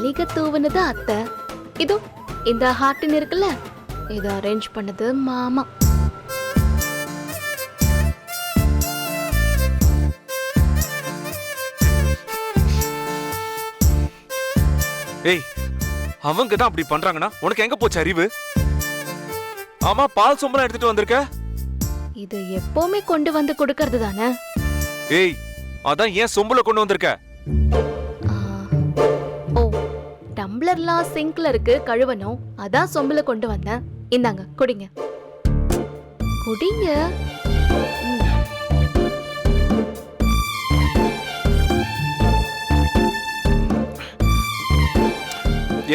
மல்லிகை தூவுனது அத்தை. இதோ இந்த ஹார்டின் இருக்குல்ல இதை அரேஞ்ச் பண்ணது மாமா. ஏய் அவங்க தான் அப்படி பண்றாங்கன்னா உனக்கு எங்க போச்சு அறிவு? ஆமா பால் சொம்பலாம் எடுத்துட்டு வந்திருக்க? இது எப்பவுமே கொண்டு வந்து கொடுக்கறது தானே ஏய் அதான் ஏன் சொம்புல கொண்டு வந்திருக்க? டம்ளர்லாம் சிங்க்ல இருக்கு கழுவணும். அதான் சொம்புல கொண்டு வந்தேன். இந்தாங்க குடிங்க. குடிங்க.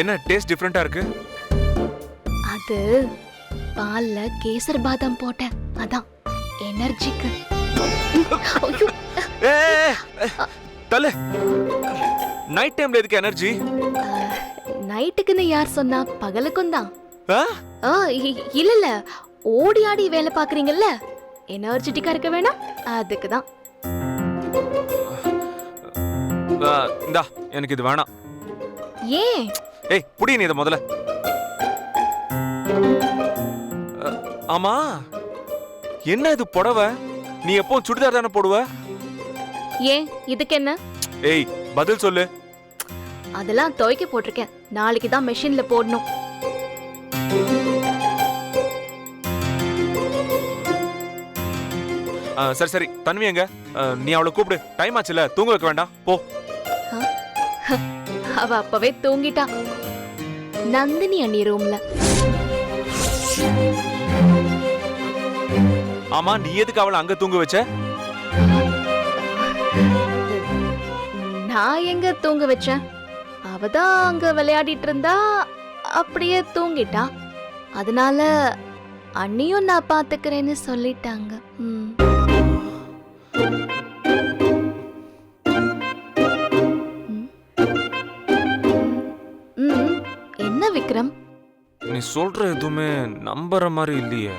என்ன டேஸ்ட் டிஃப்ரெண்டா இருக்கு? அது பால்ல கேசர் பாதாம் போட்டேன். அதான் எனர்ஜிக்கு தள்ளு. நைட் டைம்ல எதுக்கு எனர்ஜி நைட்டுக்குன்னு யார் சொன்னா பகலுக்கும் தான். இல்ல இல்ல ஓடி ஆடி வேலை பாக்குறீங்கல்ல எனர்ஜெட்டிக்கா இருக்க வேணாம்? அதுக்கு தான். இந்தா எனக்கு இது வேணாம். ஏன்? ஏய் புடி நீ இதை முதல்ல. ஆமா? என்ன இது புடவை? நீ எப்போ சுடிதார் தானே போடுவ? ஏன்? இதுக்கு என்ன? ஏய் பதில் சொல்லு. அதெல்லாம் துவைக்க போட்டிருக்கேன். நாளைக்கு தான் மெஷின்ல போடணும். ஆ, சரி சரி. தன்வி எங்க? ஆ, நீ அவளை கூப்பிடு. டைம் ஆச்சுல தூங்க வைக்க வேண்டாம். போ. அவ அப்பவே தூங்கிட்டா. நந்தினி அண்ணி ரூம்ல ஆமா நீ எதுக்கு அவளை அங்க தூங்க வச்ச? நான் எங்க தூங்க வச்சேன்? அவ தான் அங்க விளையாடிட்டு இருந்தா அப்படியே தூங்கிட்டா அதனால அண்ணியும் நான் பாத்துக்கிறேன்னு சொல்லிட்டாங்க ம். ம். ம். என்ன விக்ரம் நீ சொல்ற எதுவுமே நம்புற மாதிரி இல்லையே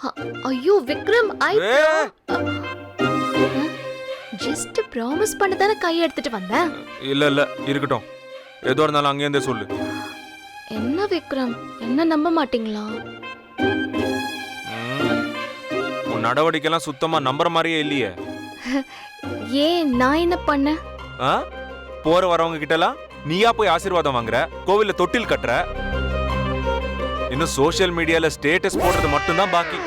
அ- ஐயோ விக்ரம் ஐ ஜஸ்ட் ப்ராமிஸ் பண்ண தானே கை எடுத்துட்டு வந்தேன்? இல்ல இல்ல இருக்கட்டும். எதுவா இருந்தாலும் அங்கேருந்தே சொல்லு. என்ன விக்ரம்? என்ன நம்ப மாட்டீங்களா. உன் நடவடிக்கைலாம் சுத்தமா நம்புற மாதிரியே இல்லையே. ஏன் நான் என்ன பண்ணேன் ஆ? போற வரவங்க கிட்டலாம் நீயா போய் ஆசீர்வாதம் வாங்குற கோவில்ல தொட்டில் கட்டுற. இன்னும் சோஷியல் மீடியால ஸ்டேட்டஸ் போடுறது மட்டும்தான் பாக்கி.